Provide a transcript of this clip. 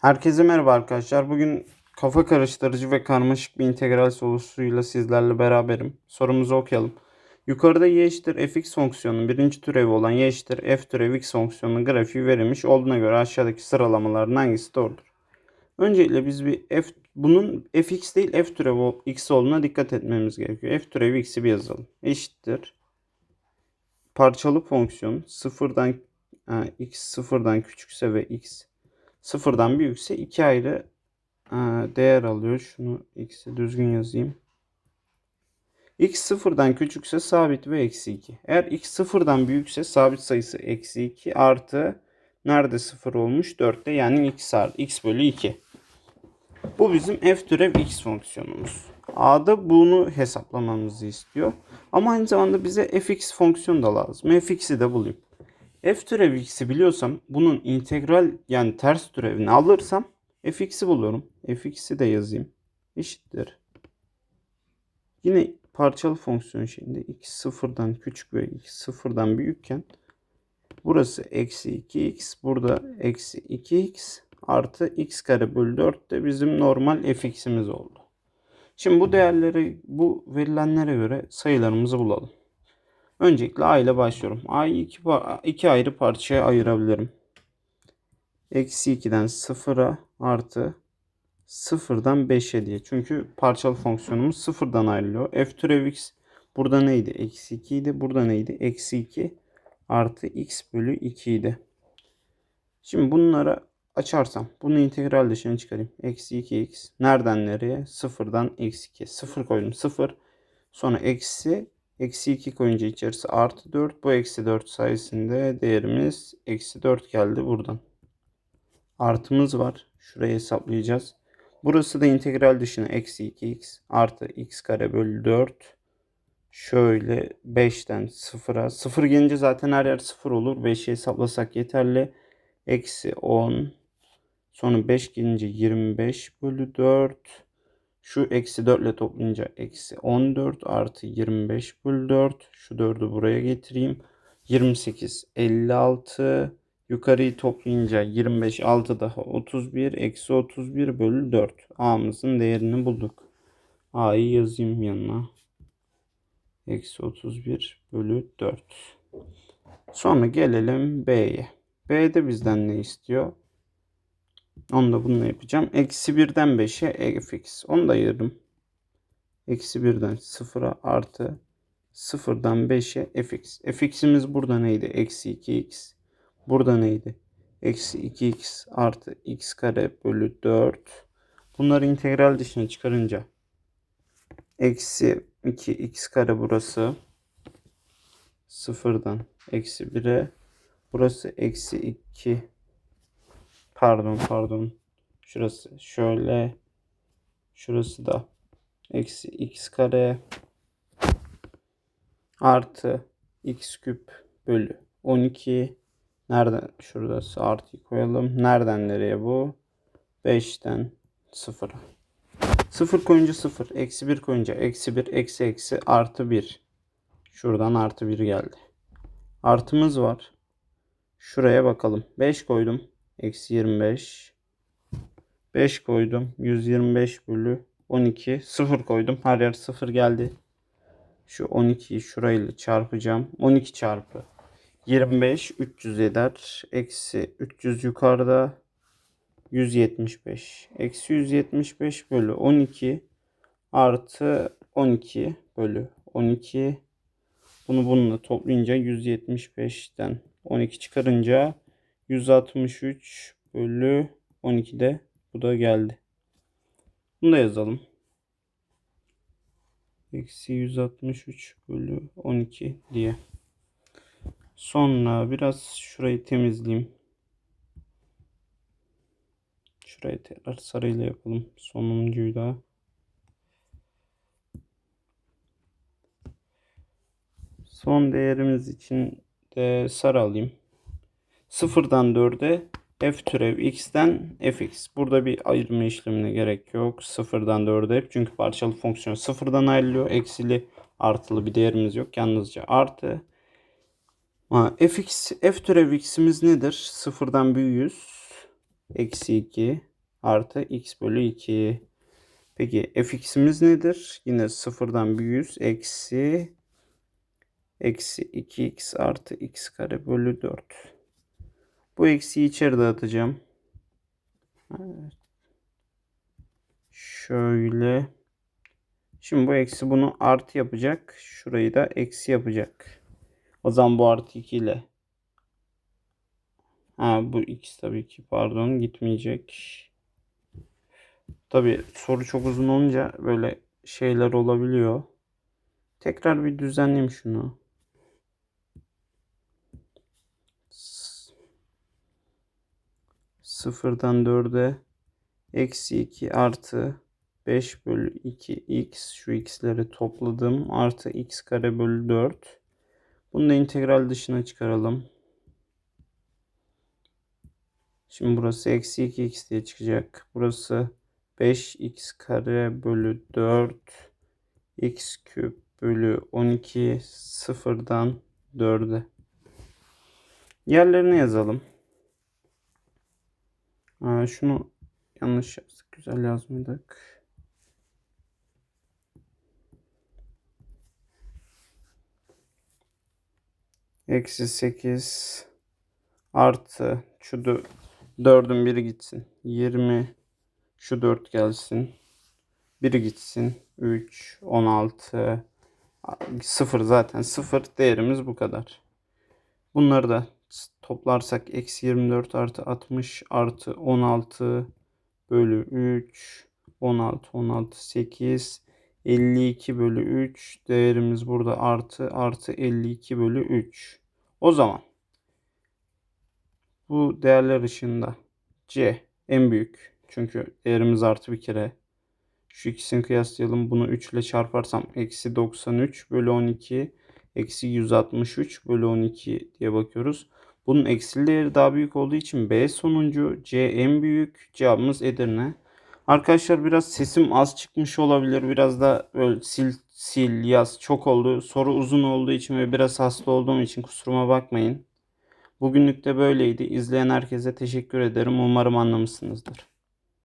Herkese merhaba arkadaşlar. Bugün kafa karıştırıcı ve karmaşık bir integral sorusuyla sizlerle beraberim. Sorumuzu okuyalım. Yukarıda y eşittir fx fonksiyonunun birinci türevi olan y eşittir f türevi x fonksiyonunun grafiği verilmiş olduğuna göre aşağıdaki sıralamaların hangisi doğrudur? Öncelikle biz bir f bunun fx değil f türevi x olduğuna dikkat etmemiz gerekiyor. f türevi x'i bir yazalım. Eşittir. Parçalı fonksiyon sıfırdan ha, x sıfırdan küçükse ve x sıfırdan büyükse iki ayrı e, değer alıyor. Şunu x'i düzgün yazayım. x sıfırdan küçükse sabit ve eksi 2. Eğer x sıfırdan büyükse sabit sayısı eksi 2 artı nerede sıfır olmuş? 4'te yani x artı x bölü 2. Bu bizim f türev x fonksiyonumuz. A'da bunu hesaplamamızı istiyor. Ama aynı zamanda bize fx fonksiyonu da lazım. fx'i de bulayım. F türev x'i biliyorsam bunun integral yani ters türevini alırsam fx'i buluyorum. fx'i de yazayım. Eşittir. Yine parçalı fonksiyon şeyinde x sıfırdan küçük ve x sıfırdan büyükken burası eksi 2x burada eksi 2x artı x kare bölü 4 de bizim normal fx'imiz oldu. Şimdi bu değerleri bu verilenlere göre sayılarımızı bulalım. Öncelikle a ile başlıyorum. a'yı iki, iki ayrı parçaya ayırabilirim. Eksi 2'den 0'a artı 0'dan 5'e diye. Çünkü parçalı fonksiyonumuz 0'dan ayrılıyor. f türev x burada neydi? Eksi 2 idi. Burada neydi? Eksi 2 artı x bölü 2 idi. Şimdi bunları açarsam bunu integral dışına çıkarayım. Eksi 2x nereden nereye? 0'dan eksi 2. 0 koydum. 0 sonra eksi Eksi 2 koyunca içerisi artı 4. Bu eksi 4 sayesinde değerimiz eksi 4 geldi buradan. Artımız var. Şurayı hesaplayacağız. Burası da integral dışına eksi 2x artı x kare bölü 4. Şöyle 5'ten 0'a. 0 gelince zaten her yer 0 olur. 5'i hesaplasak yeterli. Eksi 10. Sonra 5 gelince 25 bölü 4. Şu eksi 4 ile toplayınca eksi 14 artı 25 bölü 4. Şu 4'ü buraya getireyim. 28, 56. Yukarıyı toplayınca 25, 6 daha 31. Eksi 31 bölü 4. A'mızın değerini bulduk. A'yı yazayım yanına. Eksi 31 bölü 4. Sonra gelelim B'ye. B'de bizden ne istiyor? Onu da bununla yapacağım. Eksi 1'den 5'e fx. Onu da ayırdım. Eksi 1'den 0'a artı 0'dan 5'e fx. fx'imiz burada neydi? Eksi 2x. Burada neydi? Eksi 2x artı x kare bölü 4. Bunları integral dışına çıkarınca eksi 2x kare burası. 0'dan eksi 1'e. Burası eksi 2 Pardon pardon. Şurası şöyle. Şurası da eksi x kare artı x küp bölü 12. Nereden? Şurası artı koyalım. Nereden nereye bu? 5'ten 0'a. 0 koyunca 0. Eksi 1 koyunca eksi 1. Eksi eksi artı 1. Şuradan artı 1 geldi. Artımız var. Şuraya bakalım. 5 koydum. Eksi 25. 5 koydum. 125 bölü 12. 0 koydum. Her yer 0 geldi. Şu 12'yi şurayla çarpacağım. 12 çarpı 25 300 eder. Eksi 300 yukarıda 175. Eksi 175 bölü 12 artı 12 bölü 12. Bunu bununla toplayınca 175'ten 12 çıkarınca 163 bölü 12'de bu da geldi. Bunu da yazalım. Eksi 163 bölü 12 diye. Sonra biraz şurayı temizleyeyim. Şurayı tekrar sarıyla yapalım. Sonuncuyu da. Son değerimiz için de sarı alayım. Sıfırdan 4'e f türev x'ten fx. Burada bir ayırma işlemine gerek yok. Sıfırdan 4'e hep çünkü parçalı fonksiyon sıfırdan ayrılıyor. Eksili artılı bir değerimiz yok. Yalnızca artı. Ha, fx, f türev x'imiz nedir? Sıfırdan büyüğüz. eksi 2 artı x bölü 2. Peki fx'imiz nedir? Yine sıfırdan 100 eksi eksi 2x artı x kare bölü 4. Bu eksiyi içeri dağıtacağım. Evet. Şöyle. Şimdi bu eksi bunu artı yapacak. Şurayı da eksi yapacak. O zaman bu artı 2 ile. Ha bu x tabii ki pardon gitmeyecek. Tabii soru çok uzun olunca böyle şeyler olabiliyor. Tekrar bir düzenleyeyim şunu. 0'dan 4'e eksi 2 artı 5 bölü 2x şu x'leri topladım. Artı x kare bölü 4. Bunu da integral dışına çıkaralım. Şimdi burası eksi 2x diye çıkacak. Burası 5x kare bölü 4 x küp bölü 12 sıfırdan 4'e. Yerlerini yazalım. Aa, şunu yanlış yazdık. Güzel yazmadık. Eksi 8 artı şu 4'ün biri gitsin. 20 şu 4 gelsin. Biri gitsin. 3, 16, 0 zaten 0 değerimiz bu kadar. Bunları da toplarsak eksi 24 artı 60 artı 16 bölü 3 16 16 8 52 bölü 3 değerimiz burada artı artı 52 bölü 3. O zaman bu değerler ışığında C en büyük. Çünkü değerimiz artı bir kere. Şu ikisini kıyaslayalım. Bunu 3 ile çarparsam eksi 93 bölü 12 eksi 163 bölü 12 diye bakıyoruz. Bunun eksili değeri daha büyük olduğu için B sonuncu C en büyük cevabımız Edirne. Arkadaşlar biraz sesim az çıkmış olabilir. Biraz da böyle sil sil yaz çok oldu. Soru uzun olduğu için ve biraz hasta olduğum için kusuruma bakmayın. Bugünlük de böyleydi. İzleyen herkese teşekkür ederim. Umarım anlamışsınızdır.